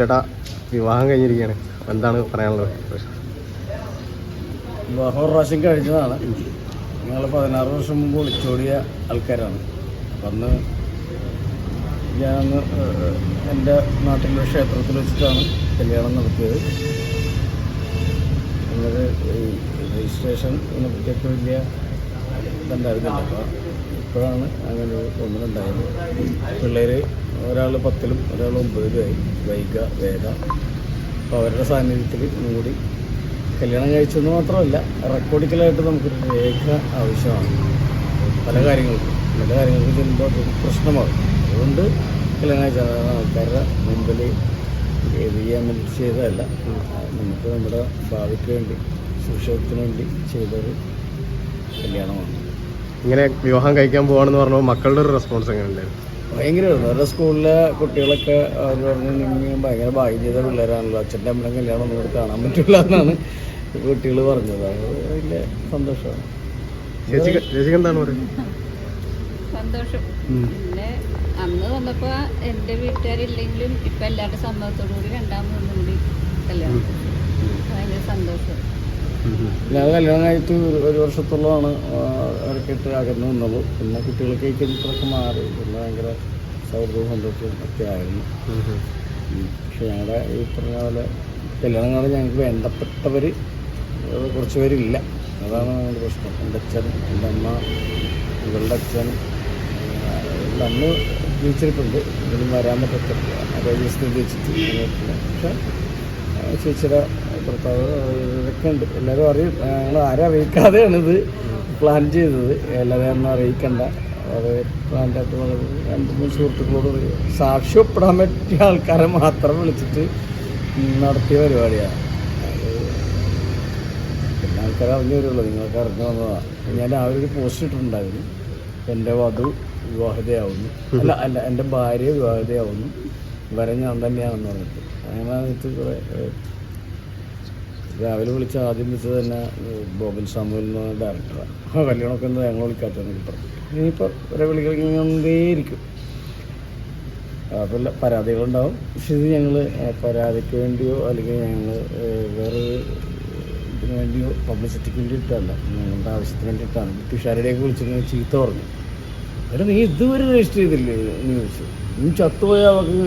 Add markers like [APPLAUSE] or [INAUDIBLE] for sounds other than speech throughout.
ചേട്ടാ വിവാഹം കഴിഞ്ഞിരിക്കുകയാണ് എന്താണ് പറയാനുള്ളത്? വിവാഹം ഒരു പ്രാവശ്യം കഴിഞ്ഞതാണ്. ഞങ്ങൾ പതിനാറ് വർഷം മുമ്പ് ഒളിച്ചോടിയ ആൾക്കാരാണ്. അന്ന് ഞാനന്ന് എന്റെ നാട്ടിലെ ക്ഷേത്രത്തിൽ വെച്ചിട്ടാണ് കല്യാണം നടത്തിയത്. അങ്ങനെ രജിസ്ട്രേഷൻ ഇതിനെപ്പറ്റിയൊക്കെ വലിയ ഇതുണ്ടായിരുന്നില്ല. അപ്പോൾ ഇപ്പോഴാണ് അങ്ങനെ ഒരു തോന്നലുണ്ടായത്. പിള്ളേർ ഒരാൾ പത്തിലും ഒരാൾ ഒമ്പതിലുമായി. വൈക വേഗ അപ്പോൾ അവരുടെ സാന്നിധ്യത്തിൽ കൂടി കല്യാണം കഴിച്ചെന്ന് മാത്രമല്ല റെക്കോർഡിക്കലായിട്ട് നമുക്കൊരു രേഖ ആവശ്യമാണ്. പല കാര്യങ്ങൾക്കും. പല കാര്യങ്ങൾക്ക് ചെല്ലുമ്പോൾ അതൊരു പ്രശ്നമാകും അതുകൊണ്ട് കല്യാണം കഴിച്ചാൽ ആൾക്കാരുടെ മുമ്പിൽ ഇത് വേണ്ടി ചെയ്തതല്ല. നമുക്ക് നമ്മുടെ ഭാവിക്ക് വേണ്ടി സുരക്ഷിതത്തിന് വേണ്ടി ചെയ്തൊരു കല്യാണമാണ്. ഇങ്ങനെ വിവാഹം കഴിക്കാൻ പോവാണെന്ന് പറഞ്ഞപ്പോൾ മക്കളുടെ ഒരു റെസ്പോൺസ് എങ്ങനെയുണ്ടായിരുന്നു ഭയങ്കരമായിരുന്നു. അവരുടെ സ്കൂളിലെ കുട്ടികളൊക്കെ അവർ പറഞ്ഞു നിങ്ങൾ ഭയങ്കര ഭാഗ്യം ചെയ്ത പിള്ളേരാണല്ലോ. അച്ഛന്റെ അമ്മയുടെ കല്യാണം ഒന്നും കൂടെ കാണാൻ പറ്റില്ല എന്നാണ് കുട്ടികൾ പറഞ്ഞത്. അത് വലിയ സന്തോഷമാണ്. സന്തോഷം. പിന്നെ അന്ന് വന്നപ്പോൾ എന്റെ വീട്ടുകാരില്ലെങ്കിലും ഇപ്പം എല്ലാവരുടെ സമ്മതത്തോടു കൂടി രണ്ടാമതൊന്നും കൂടി കല്യാണം ഭയങ്കര സന്തോഷം. പിന്നെ കല്യാണം കഴിച്ച് ഒരു- ഒരു വർഷത്തോളമാണ് ഇട്ട് അകന്നു നിന്നുള്ളൂ പിന്നെ കുട്ടികളൊക്കെ കഴിഞ്ഞിട്ടൊക്കെ മാറി. പിന്നെ ഭയങ്കര സൗഹൃദവും സന്തോഷവും ഒക്കെ ആയിരുന്നു. പക്ഷെ ഞങ്ങളുടെ ഈ പറഞ്ഞ പോലെ കല്യാണം കാണാൻ ഞങ്ങൾക്ക് വേണ്ടപ്പെട്ടവർ കുറച്ച് പേരില്ല. അതാണ് ഞങ്ങളുടെ പ്രശ്നം. എന്റെ അച്ഛൻ എന്റെ അമ്മ ഇവളുടെ അച്ഛൻ എന്റെ അമ്മ ജീവിച്ചിട്ടുണ്ട് ഇതിനും വരാൻ പറ്റത്തില്ല. ആരോഗ്യസ്ഥിതി വെച്ചിട്ട് പക്ഷേ ചേച്ചിയുടെ ഭർത്താവ് ഇതൊക്കെ ഉണ്ട്. എല്ലാവരും അറിയും. ഞങ്ങൾ ആരും അറിയിക്കാതെയാണിത്. പ്ലാൻ ചെയ്തത്. എല്ലാവരും അറിയിക്കണ്ട. അത് പ്ലാന്റായിട്ട് വളരെ രണ്ട് മൂന്ന് സുഹൃത്തുക്കളോട് സാക്ഷ്യപ്പെടാൻ പറ്റിയ ആൾക്കാരെ മാത്രം വിളിച്ചിട്ട് നടത്തിയ പരിപാടിയാണ്. പിന്നെ ആൾക്കാർ അറിഞ്ഞു വരുള്ളൂ. നിങ്ങൾക്ക് അറിഞ്ഞു വന്നതാണ് ഞാൻ രാവിലെ ഒരു പോസ്റ്റ് ഇട്ടിട്ടുണ്ടായിരുന്നു. എന്റെ വധു വിവാഹിതയാവുന്നു. അല്ല അല്ല എന്റെ ഭാര്യ വിവാഹിതയാവുന്നു. വരെ ഞാൻ തന്നെയാണെന്ന് പറഞ്ഞിട്ട്. അങ്ങനെ കുറേ രാവിലെ വിളിച്ച ആദ്യം വിളിച്ചത് തന്നെ ബോബിൻ സാമുവൽ ഡയറക്ടറാണ് ആ. കല്യാണമൊക്കെ എന്താ ഞങ്ങൾ വിളിക്കാത്തതെന്ന് പറഞ്ഞു ഇനിയിപ്പോൾ ഒരേ വിളികളിങ്ങേയിരിക്കും അതല്ല പരാതികളുണ്ടാവും. പക്ഷെ ഇത് ഞങ്ങൾ പരാതിക്ക് വേണ്ടിയോ അല്ലെങ്കിൽ ഞങ്ങൾ വേറെ ഇതിന് വേണ്ടിയോ പബ്ലിസിറ്റിക്ക് വേണ്ടിയിട്ടല്ല ഞങ്ങളുടെ ആവശ്യത്തിന് വേണ്ടിയിട്ടാണ്. ബ്രിട്ടീഷുകാരുടെയൊക്കെ വിളിച്ചിട്ട് ചീത്ത പറഞ്ഞു. എടാ നീ ഇതുവരെ രജിസ്റ്റർ ചെയ്തില്ലേ ന്യൂസ്? നീ ചത്തുപോയാൽ അവർക്ക്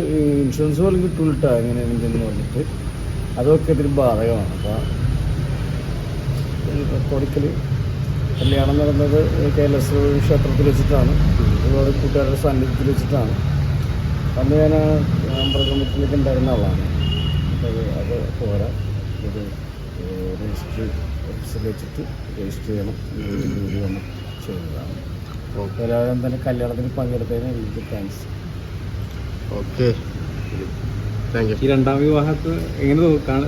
ഇൻഷുറൻസ് പോലും കിട്ടൂലിട്ടാ എങ്ങനെയാണെന്ന് പറഞ്ഞിട്ട്. അതൊക്കെ ഇതിന് ബാധകമാണ്. അപ്പോൾ റെക്കോർഡിക്കൽ കല്യാണം നടന്നത് കേരളസ് ക്ഷേത്രത്തിൽ വെച്ചിട്ടാണ്. ഒരുപാട് കൂട്ടുകാരുടെ സാന്നിധ്യത്തിൽ വെച്ചിട്ടാണ്. അന്ന് ഞാൻ നമ്പർ കമ്മിറ്റിയിലേക്ക് ഉണ്ടായിരുന്ന ആളാണ്. അപ്പോൾ അത് പോരാ. ഒരു രജിസ്റ്റർ ഓഫീസിൽ വെച്ചിട്ട് രജിസ്റ്റർ ചെയ്യണം. വന്ന് ചെയ്തതാണ് എല്ലാവരും തന്നെ കല്യാണത്തിന് പങ്കെടുത്തതിന് എനിക്ക് താങ്ക്സ് ഓക്കെ ഈ രണ്ടാം വിവാഹത്ത് എങ്ങനെ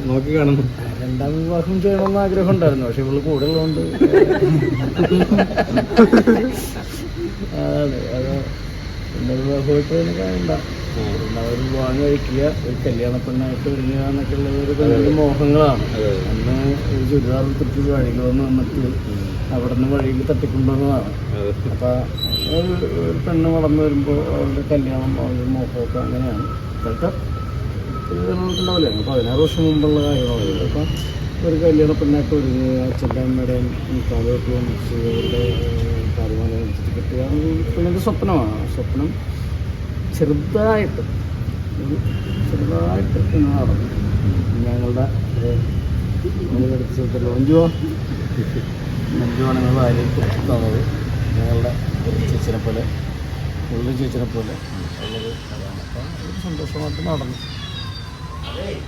നോക്കി കാണുന്നു? രണ്ടാം വിവാഹം ചെയ്യണമെന്ന് ആഗ്രഹം ഉണ്ടായിരുന്നു പക്ഷെ ഇവൾ കൂടെ ഉള്ളതുകൊണ്ട് [LAUGHS] അതെ അത് എന്റെ വിവാഹമായിട്ട് വേണ്ട പിന്നെ വിവാഹം കഴിക്കുക ഒരു കല്യാണ പെണ്ണായിട്ട് വരിക എന്നൊക്കെ ഉള്ളത് ഒരു മോഹങ്ങളാണ്. അന്ന് ഒരു ചുരിദാർ എടുത്തിട്ട് വഴിയിൽ വന്ന് വന്നിട്ട് അവിടെ നിന്ന് വഴിയിൽ തട്ടിക്കൊണ്ടുവന്നതാണ്. അപ്പൊ ഒരു ഒരു പെണ്ണ് വളർന്നു വരുമ്പോൾ അവരുടെ കല്യാണം അവരുടെ മോഹമൊക്കെ അങ്ങനെയാണ്. ഇപ്പോഴത്തെ ഉണ്ടാവില്ല പതിനാറ് വർഷം മുമ്പുള്ള കാര്യമാണ് അപ്പം ഒരു കല്യാണ പെണ്ണായിട്ട് ഒരുങ്ങി അച്ഛന്റെ അമ്മയുടെയും കാലഘട്ടവും അവരുടെ കാര്യമാനം കിട്ടുക പെണ്ണിന്റെ സ്വപ്നമാണ്. സ്വപ്നം ചെറുതായിട്ട് ചെറുതായിട്ട് നടന്നു. ഞങ്ങളുടെ സ്ഥലത്തുള്ള മഞ്ജുവോ? മഞ്ജുവാണ് ഞങ്ങൾ ഭാര്യയ്ക്ക് തന്നത്. ഞങ്ങളുടെ ചേച്ചിനെ പോലെ ഉള്ള ചേച്ചിനെ പോലെ. ഉള്ളത് അതാണ് അപ്പം സന്തോഷമായിട്ട് നടന്നു. Okay.